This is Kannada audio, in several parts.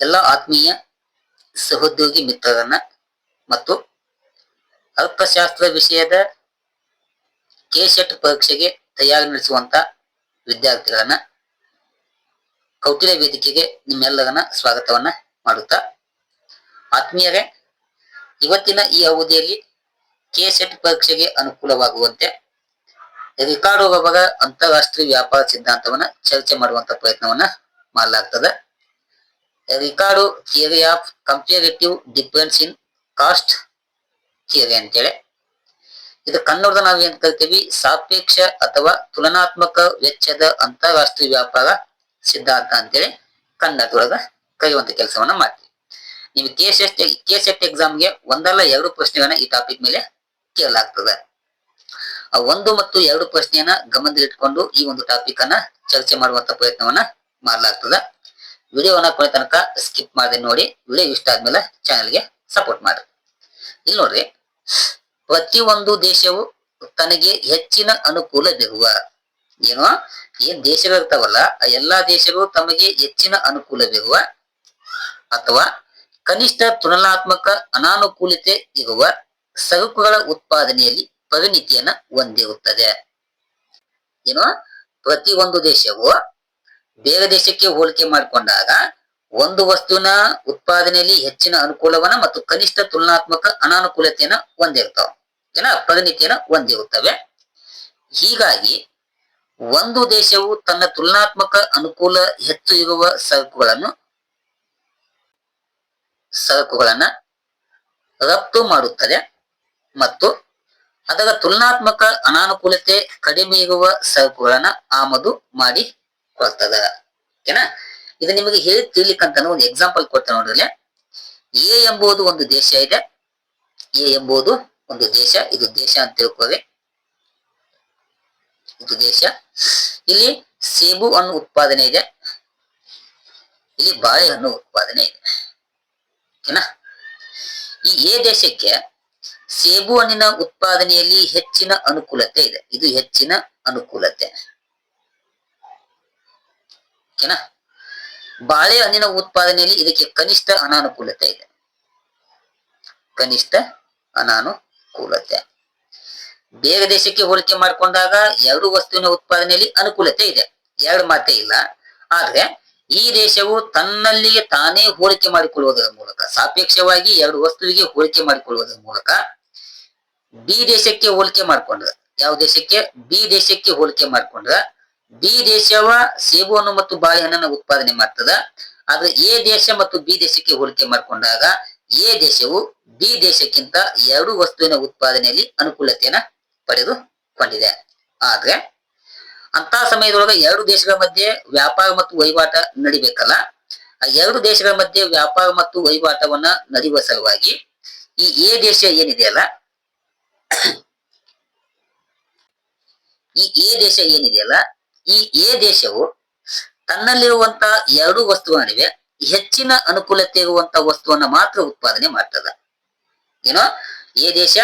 ಎಲ್ಲ ಆತ್ಮೀಯ ಸಹೋದ್ಯೋಗಿ ಮಿತ್ರರನ್ನ ಮತ್ತು ಅರ್ಥಶಾಸ್ತ್ರ ವಿಷಯದ ಕೆಸೆಟ್ ಪರೀಕ್ಷೆಗೆ ತಯಾರಿ ನಡೆಸುವಂತ ವಿದ್ಯಾರ್ಥಿಗಳನ್ನ ಕೌಟಿಲ್ಯ ವೇದಿಕೆಗೆ ನಿಮ್ಮೆಲ್ಲರನ್ನ ಸ್ವಾಗತವನ್ನ ಮಾಡುತ್ತಾ ಆತ್ಮೀಯರೇ, ಇವತ್ತಿನ ಈ ಅವಧಿಯಲ್ಲಿ ಕೆಸೆಟ್ ಪರೀಕ್ಷೆಗೆ ಅನುಕೂಲವಾಗುವಂತೆ ರಿಕಾರ್ಡ್ ಅವರ ಅಂತಾರಾಷ್ಟ್ರೀಯ ವ್ಯಾಪಾರ ಸಿದ್ಧಾಂತವನ್ನ ಚರ್ಚೆ ಮಾಡುವಂತ ಪ್ರಯತ್ನವನ್ನ ಮಾಡಲಾಗ್ತದೆ. Ricardo, theory of comparative difference in cost theory ಅಂತೇಳಿ. ಇದು ಕನ್ನಡದ ನಾವು ಏನ್ ಕರಿತೀವಿ ಸಾಪೇಕ್ಷ ಅಥವಾ ತುಲನಾತ್ಮಕ ವೆಚ್ಚದ ಅಂತಾರಾಷ್ಟ್ರೀಯ ವ್ಯಾಪಾರ ಸಿದ್ಧಾಂತ ಅಂತೇಳಿ ಕನ್ನಡದೊಳಗ ಕರೆಯುವಂತ ಕೆಲಸವನ್ನ ಮಾಡ್ತೀವಿ. ನೀವು ಕೆಸೆಟ್ ಕೆಸೆಟ್ ಎಕ್ಸಾಮ್ಗೆ ಒಂದಲ್ಲ ಎರಡು ಪ್ರಶ್ನೆಗಳನ್ನ ಈ ಟಾಪಿಕ್ ಮೇಲೆ ಕೇಳಲಾಗ್ತದೆ. ಆ ಒಂದು ಮತ್ತು ಎರಡು ಪ್ರಶ್ನೆಯನ್ನ ಗಮನದಲ್ಲಿಟ್ಕೊಂಡು ಈ ಒಂದು ಟಾಪಿಕ್ ಅನ್ನ ಚರ್ಚೆ ಮಾಡುವಂತ ಪ್ರಯತ್ನವನ್ನ ಮಾಡಲಾಗ್ತದೆ. ವಿಡಿಯೋವನ್ನ ಕೊನೆ ತನಕ ಸ್ಕಿಪ್ ಮಾಡದೆ ನೋಡಿ. ವಿಡಿಯೋ ಇಷ್ಟ ಆದ್ಮೇಲೆ ಚಾನೆಲ್ಗೆ ಸಪೋರ್ಟ್ ಮಾಡಿ ಇಲ್ಲಿ ನೋಡ್ರಿ, ಪ್ರತಿಯೊಂದು ದೇಶವು ತನಗೆ ಹೆಚ್ಚಿನ ಅನುಕೂಲ ಬಿರುವ ಏನೋ? ಏನ್ ದೇಶಗಳಿರ್ತಾವಲ್ಲ ಆ ಎಲ್ಲಾ ದೇಶಗಳು ತಮಗೆ ಹೆಚ್ಚಿನ ಅನುಕೂಲ ಬಿರುವ ಅಥವಾ ಕನಿಷ್ಠ ತುಲನಾತ್ಮಕ ಅನಾನುಕೂಲತೆ ಇರುವ ಸರಕುಗಳ ಉತ್ಪಾದನೆಯಲ್ಲಿ ಪರಿಣಿತಿಯನ್ನ ಹೊಂದಿರುತ್ತದೆ. ಏನೋ? ಪ್ರತಿಯೊಂದು ದೇಶವು ಬೇರೆ ದೇಶಕ್ಕೆ ಹೋಲಿಕೆ ಮಾಡಿಕೊಂಡಾಗ ಒಂದು ವಸ್ತುವಿನ ಉತ್ಪಾದನೆಯಲ್ಲಿ ಹೆಚ್ಚಿನ ಅನುಕೂಲವನ್ನ ಮತ್ತು ಕನಿಷ್ಠ ತುಲನಾತ್ಮಕ ಅನಾನುಕೂಲತೆಯನ್ನ ಹೊಂದಿರ್ತಾವ ಏನ? ಪರಿಣಿತಿಯನ್ನ ಹೊಂದಿರುತ್ತವೆ. ಹೀಗಾಗಿ ಒಂದು ದೇಶವು ತನ್ನ ತುಲನಾತ್ಮಕ ಅನುಕೂಲ ಹೆಚ್ಚು ಇರುವ ಸರಕುಗಳನ್ನು ಸರಕುಗಳನ್ನ ರಫ್ತು ಮಾಡುತ್ತದೆ ಮತ್ತು ಅದರ ತುಲನಾತ್ಮಕ ಅನಾನುಕೂಲತೆ ಕಡಿಮೆ ಇರುವ ಸರಕುಗಳನ್ನ ಆಮದು ಮಾಡಿ ಕೊಡ್ತದ. ಓಕೆನಾ ಇದು ನಿಮಗೆ ಹೇಗೆ ತಿಳಿಲಿಕ್ಕಂತ ಒಂದು ಎಕ್ಸಾಂಪಲ್ ಕೊಡ್ತೇನೆ ನೋಡಿದ್ರೆ ಎ ಎಂಬುದು ಒಂದು ದೇಶ ಇದೆ. ಎ ಎಂಬುದು ಒಂದು ದೇಶ. ಇದು ದೇಶ ಅಂತ ತಿಳ್ಕೋವೆ ಇದು ದೇಶ. ಇಲ್ಲಿ ಸೇಬು ಹಣ್ಣು ಉತ್ಪಾದನೆ ಇದೆ. ಇಲ್ಲಿ ಬಾಳೆಹಣ್ಣು ಉತ್ಪಾದನೆ ಇದೆ. ಓಕೆನಾ ಈ ಎ ದೇಶಕ್ಕೆ ಸೇಬು ಹಣ್ಣಿನ ಉತ್ಪಾದನೆಯಲ್ಲಿ ಹೆಚ್ಚಿನ ಅನುಕೂಲತೆ ಇದೆ. ಇದು ಹೆಚ್ಚಿನ ಅನುಕೂಲತೆ. ಓಕೆನಾ? ಬಾಳೆಹಣ್ಣಿನ ಉತ್ಪಾದನೆಯಲ್ಲಿ ಇದಕ್ಕೆ ಕನಿಷ್ಠ ಅನಾನುಕೂಲತೆ ಇದೆ. ಕನಿಷ್ಠ ಅನಾನುಕೂಲತೆ. ಬೇರೆ ದೇಶಕ್ಕೆ ಹೋಲಿಕೆ ಮಾಡಿಕೊಂಡಾಗ ಎರಡು ವಸ್ತುವಿನ ಉತ್ಪಾದನೆಯಲ್ಲಿ ಅನುಕೂಲತೆ ಇದೆ. ಎರಡು ಮಾತೇ ಇಲ್ಲ. ಆದ್ರೆ ಈ ದೇಶವು ತನ್ನಲ್ಲಿಗೆ ತಾನೇ ಹೋಲಿಕೆ ಮಾಡಿಕೊಳ್ಳುವುದರ ಮೂಲಕ, ಸಾಪೇಕ್ಷವಾಗಿ ಎರಡು ವಸ್ತುವಿಗೆ ಹೋಲಿಕೆ ಮಾಡಿಕೊಳ್ಳುವುದರ ಮೂಲಕ ಬಿ ದೇಶಕ್ಕೆ ಹೋಲಿಕೆ ಮಾಡಿಕೊಂಡ್ರ, ಯಾವ ದೇಶಕ್ಕೆ? ಬಿ ದೇಶಕ್ಕೆ ಹೋಲಿಕೆ ಮಾಡ್ಕೊಂಡ್ರ ಬಿ ದೇಶವ ಸೇಬುವನ್ನು ಮತ್ತು ಬಾಳೆಹಣ್ಣನ್ನು ಉತ್ಪಾದನೆ ಮಾಡ್ತದ. ಆದ್ರೆ ಎ ದೇಶ ಮತ್ತು ಬಿ ದೇಶಕ್ಕೆ ಹೋಲಿಕೆ ಮಾಡಿಕೊಂಡಾಗ ಎ ದೇಶವು ಬಿ ದೇಶಕ್ಕಿಂತ ಎರಡು ವಸ್ತುವಿನ ಉತ್ಪಾದನೆಯಲ್ಲಿ ಅನುಕೂಲತೆಯನ್ನ ಪಡೆದುಕೊಂಡಿದೆ ಆದ್ರೆ ಅಂತ ಸಮಯದೊಳಗ ಎರಡು ದೇಶಗಳ ಮಧ್ಯೆ ವ್ಯಾಪಾರ ಮತ್ತು ವಹಿವಾಟ ನಡಿಬೇಕಲ್ಲ. ಆ ಎರಡು ದೇಶಗಳ ಮಧ್ಯೆ ವ್ಯಾಪಾರ ಮತ್ತು ವಹಿವಾಟವನ್ನ ನಡೆಯುವ ಸಲುವಾಗಿ ಈ ಎ ದೇಶ ಏನಿದೆಯಲ್ಲ ಈ ಎ ದೇಶ ಏನಿದೆಯಲ್ಲ ಈ ಎ ದೇಶವು ತನ್ನಲ್ಲಿರುವಂತ ಎರಡು ವಸ್ತುಗಳ ನಡುವೆ ಹೆಚ್ಚಿನ ಅನುಕೂಲತೆ ಇರುವಂತ ವಸ್ತುವನ್ನ ಮಾತ್ರ ಉತ್ಪಾದನೆ ಮಾಡ್ತದ. ಏನೋ, ಎ ದೇಶ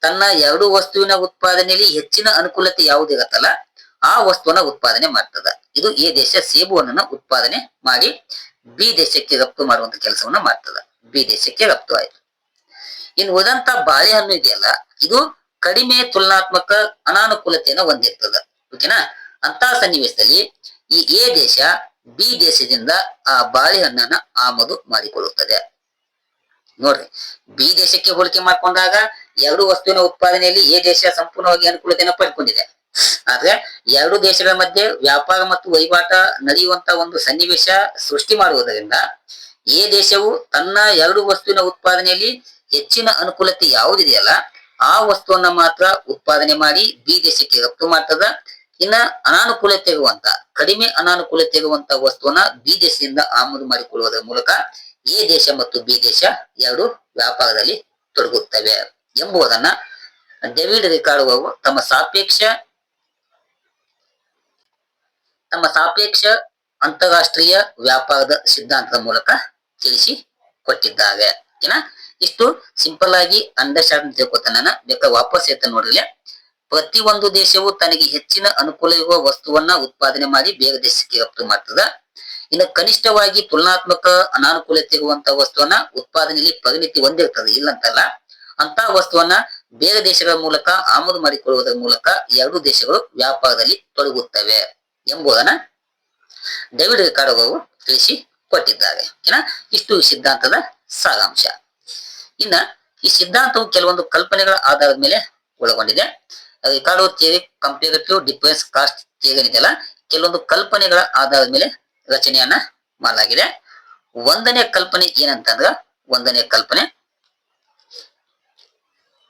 ತನ್ನ ಎರಡು ವಸ್ತುವಿನ ಉತ್ಪಾದನೆಯಲ್ಲಿ ಹೆಚ್ಚಿನ ಅನುಕೂಲತೆ ಯಾವುದಿರತ್ತಲ್ಲ ಆ ವಸ್ತುವನ್ನ ಉತ್ಪಾದನೆ ಮಾಡ್ತದ. ಇದು ಎ ದೇಶ ಸೇಬು ಉತ್ಪಾದನೆ ಮಾಡಿ ಬಿ ದೇಶಕ್ಕೆ ರಫ್ತು ಮಾಡುವಂತ ಕೆಲಸವನ್ನ ಮಾಡ್ತದ. ಬಿ ದೇಶಕ್ಕೆ ರಫ್ತು ಆಯ್ತು. ಇನ್ನು ಉಳಿದಂತ ಬಾಳೆಹಣ್ಣು ಇದೆಯಲ್ಲ, ಇದು ಕಡಿಮೆ ತುಲನಾತ್ಮಕ ಅನಾನುಕೂಲತೆಯನ್ನ ಹೊಂದಿರ್ತದ. ಓಕೆನಾ ಅಂತ ಸನ್ನಿವೇಶದಲ್ಲಿ ಈ ಎ ದೇಶ ಬಿ ದೇಶದಿಂದ ಆ ಬಾಳೆಹಣ್ಣನ್ನ ಆಮದು ಮಾಡಿಕೊಳ್ಳುತ್ತದೆ. ನೋಡ್ರಿ, ಬಿ ದೇಶಕ್ಕೆ ಹೋಲಿಕೆ ಮಾಡ್ಕೊಂಡಾಗ ಎರಡು ವಸ್ತುವಿನ ಉತ್ಪಾದನೆಯಲ್ಲಿ ಎ ದೇಶ ಸಂಪೂರ್ಣವಾಗಿ ಅನುಕೂಲತೆಯನ್ನು ಪಡ್ಕೊಂಡಿದೆ ಆದ್ರೆ ಎರಡು ದೇಶಗಳ ಮಧ್ಯೆ ವ್ಯಾಪಾರ ಮತ್ತು ವಹಿವಾಟ ನಡೆಯುವಂತ ಒಂದು ಸನ್ನಿವೇಶ ಸೃಷ್ಟಿ ಮಾಡುವುದರಿಂದ ಎ ದೇಶವು ತನ್ನ ಎರಡು ವಸ್ತುವಿನ ಉತ್ಪಾದನೆಯಲ್ಲಿ ಹೆಚ್ಚಿನ ಅನುಕೂಲತೆ ಯಾವುದಿದೆಯಲ್ಲ, ಆ ವಸ್ತುವನ್ನ ಮಾತ್ರ ಉತ್ಪಾದನೆ ಮಾಡಿ ಬಿ ದೇಶಕ್ಕೆ ರಫ್ತು ಮಾಡ್ತದ. ಇನ್ನ ಅನಾನುಕೂಲತೆ ಇರುವಂತ ಕಡಿಮೆ ಅನಾನುಕೂಲತೆ ಇರುವಂತ ವಸ್ತುವನ್ನ ಬಿ ದೇಶದಿಂದ ಆಮದು ಮಾಡಿಕೊಳ್ಳುವುದರ ಮೂಲಕ ಎ ದೇಶ ಮತ್ತು ಬಿ ದೇಶ ಎರಡು ವ್ಯಾಪಾರದಲ್ಲಿ ತೊಡಗುತ್ತವೆ ಎಂಬುದನ್ನ ಡೆವಿಡ್ ರಿಕಾರ್ಡ್ ಅವರು ತಮ್ಮ ಸಾಪೇಕ್ಷ ತಮ್ಮ ಸಾಪೇಕ್ಷ ಅಂತಾರಾಷ್ಟ್ರೀಯ ವ್ಯಾಪಾರದ ಸಿದ್ಧಾಂತದ ಮೂಲಕ ತಿಳಿಸಿ ಕೊಟ್ಟಿದ್ದಾರೆ. ಇಷ್ಟು ಸಿಂಪಲ್ ಆಗಿ ಅಂಡರ್ಸ್ಟ್ಯಾಂಡ್ ತಿಳ್ಕೊತಾನ ಬೇಕಾ ವಾಪಸ್ ಎತ್ತ ನೋಡ್ರಿ. ಪ್ರತಿಯೊಂದು ದೇಶವು ತನಗೆ ಹೆಚ್ಚಿನ ಅನುಕೂಲ ಇರುವ ವಸ್ತುವನ್ನ ಉತ್ಪಾದನೆ ಮಾಡಿ ಬೇರೆ ದೇಶಕ್ಕೆ ರಫ್ತು ಮಾಡ್ತದ. ಇನ್ನು ಕನಿಷ್ಠವಾಗಿ ತುಲನಾತ್ಮಕ ಅನಾನುಕೂಲತೆ ಇರುವಂತಹ ವಸ್ತುವನ್ನ ಉತ್ಪಾದನೆಯಲ್ಲಿ ಪರಿಣಿತಿ ಹೊಂದಿರ್ತದೆ. ಇಲ್ಲಂತಲ್ಲ ಅಂತ ವಸ್ತುವನ್ನ ಬೇರೆ ದೇಶಗಳ ಮೂಲಕ ಆಮದು ಮಾಡಿಕೊಳ್ಳುವುದರ ಮೂಲಕ ಎರಡು ದೇಶಗಳು ವ್ಯಾಪಾರದಲ್ಲಿ ತೊಡಗುತ್ತವೆ ಎಂಬುದನ್ನ ಡೇವಿಡ್ ರಿಕಾರ್ಡ್ ತಿಳಿಸಿ ಕೊಟ್ಟಿದ್ದಾರೆ. ಇಷ್ಟು ಸಿದ್ಧಾಂತದ ಸಾರಾಂಶ. ಇನ್ನ ಈ ಸಿದ್ಧಾಂತವು ಕೆಲವೊಂದು ಕಲ್ಪನೆಗಳ ಆಧಾರದ ಮೇಲೆ ಒಳಗೊಂಡಿದೆ. Ricardo theory comparative difference cost ಏನಿದೆಯಲ್ಲ ಕೆಲವೊಂದು ಕಲ್ಪನೆಗಳ ಆಧಾರದ ಮೇಲೆ ರಚನೆಯನ್ನ ಮಾಡಲಾಗಿದೆ. ಒಂದನೇ ಕಲ್ಪನೆ ಏನಂತಂದ್ರ, ಒಂದನೇ ಕಲ್ಪನೆ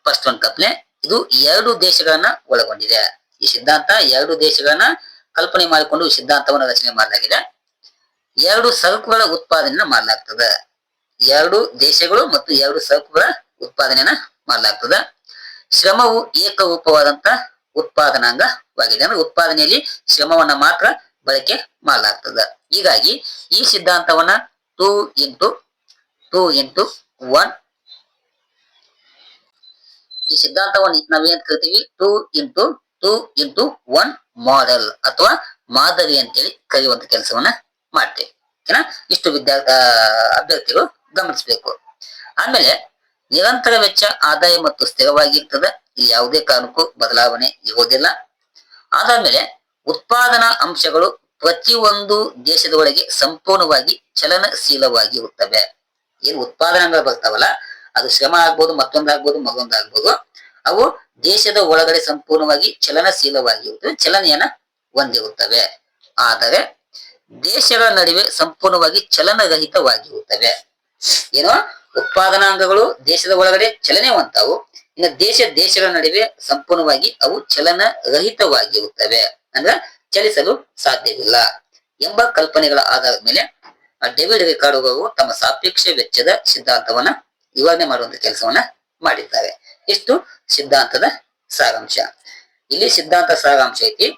ಫಸ್ಟ್ ಒನ್ ಕಲ್ಪನೆ, ಇದು ಎರಡು ದೇಶಗಳನ್ನ ಒಳಗೊಂಡಿದೆ. ಈ ಸಿದ್ಧಾಂತ ಎರಡು ದೇಶಗಳನ್ನ ಕಲ್ಪನೆ ಮಾಡಿಕೊಂಡು ಸಿದ್ಧಾಂತವನ್ನು ರಚನೆ ಮಾಡಲಾಗಿದೆ. ಎರಡು ಸರಕುಗಳ ಉತ್ಪಾದನೆಯನ್ನ ಮಾಡಲಾಗ್ತದೆ. ಎರಡು ದೇಶಗಳು ಮತ್ತು ಎರಡು ಸರಕುಗಳ ಉತ್ಪಾದನೆಯನ್ನ ಮಾಡಲಾಗ್ತದೆ. ಶ್ರಮವು ಏಕರೂಪವಾದಂತ ಉತ್ಪಾದನಾಂಗವಾಗಿದೆ. ಅಂದ್ರೆ ಉತ್ಪಾದನೆಯಲ್ಲಿ ಶ್ರಮವನ್ನ ಮಾತ್ರ ಬಳಕೆ ಮಾಡಲಾಗ್ತದ. ಹೀಗಾಗಿ ಈ ಸಿದ್ಧಾಂತವನ್ನ two into two into one ಈ ಸಿದ್ಧಾಂತವನ್ನು ನಾವೇನ್ ಕರಿತೀವಿ? Two into two into one model ಅಥವಾ ಮಾದರಿ ಅಂತೇಳಿ ಕರೆಯುವಂತ ಕೆಲಸವನ್ನ ಮಾಡ್ತೇವೆ. ಇಷ್ಟು ವಿದ್ಯಾರ್ಥಿ ಅಭ್ಯರ್ಥಿಗಳು ಗಮನಿಸಬೇಕು. ಆಮೇಲೆ ನಿರಂತರ ವೆಚ್ಚ, ಆದಾಯ ಮತ್ತು ಸ್ಥಿರವಾಗಿರ್ತದೆ. ಇಲ್ಲಿ ಯಾವುದೇ ಕಾರಣಕ್ಕೂ ಬದಲಾವಣೆ ಇರುವುದಿಲ್ಲ. ಅದಾದ್ಮೇಲೆ ಉತ್ಪಾದನಾ ಅಂಶಗಳು ಪ್ರತಿಯೊಂದು ದೇಶದ ಒಳಗೆ ಸಂಪೂರ್ಣವಾಗಿ ಚಲನಶೀಲವಾಗಿರುತ್ತವೆ. ಏನು ಉತ್ಪಾದನೆಗಳು ಬರ್ತಾವಲ್ಲ, ಅದು ಶ್ರಮ ಆಗ್ಬೋದು, ಮತ್ತೊಂದಾಗ್ಬೋದು ಮಗೊಂದಾಗ್ಬೋದು ಅವು ದೇಶದ ಒಳಗಡೆ ಸಂಪೂರ್ಣವಾಗಿ ಚಲನಶೀಲವಾಗಿರುತ್ತವೆ, ಚಲನೆಯನ್ನ ಹೊಂದಿರುತ್ತವೆ. ಆದರೆ ದೇಶಗಳ ನಡುವೆ ಸಂಪೂರ್ಣವಾಗಿ ಚಲನರಹಿತವಾಗಿರುತ್ತವೆ. ಏನೋ? ಉತ್ಪಾದನಾಂಗಗಳು ದೇಶದ ಒಳಗಡೆ ಚಲನೆ ಹೊಂತಾವು ಇನ್ನು ದೇಶ ದೇಶಗಳ ನಡುವೆ ಸಂಪೂರ್ಣವಾಗಿ ಅವು ಚಲನ ರಹಿತವಾಗಿರುತ್ತವೆ ಅಂದ್ರೆ ಚಲಿಸಲು ಸಾಧ್ಯವಿಲ್ಲ ಎಂಬ ಕಲ್ಪನೆಗಳ ಆಧಾರದ ಮೇಲೆ ಡೇವಿಡ್ ರಿಕಾರ್ಡೋ ಅವರು ತಮ್ಮ ಸಾಪೇಕ್ಷ ವೆಚ್ಚದ ಸಿದ್ಧಾಂತವನ್ನ ವಿವರಣೆ ಮಾಡುವಂತ ಕೆಲಸವನ್ನ ಮಾಡಿದ್ದಾರೆ. ಇಷ್ಟು ಸಿದ್ಧಾಂತದ ಸಾರಾಂಶ. ಇಲ್ಲಿ ಸಿದ್ಧಾಂತ ಸಾರಾಂಶ ಐತಿ.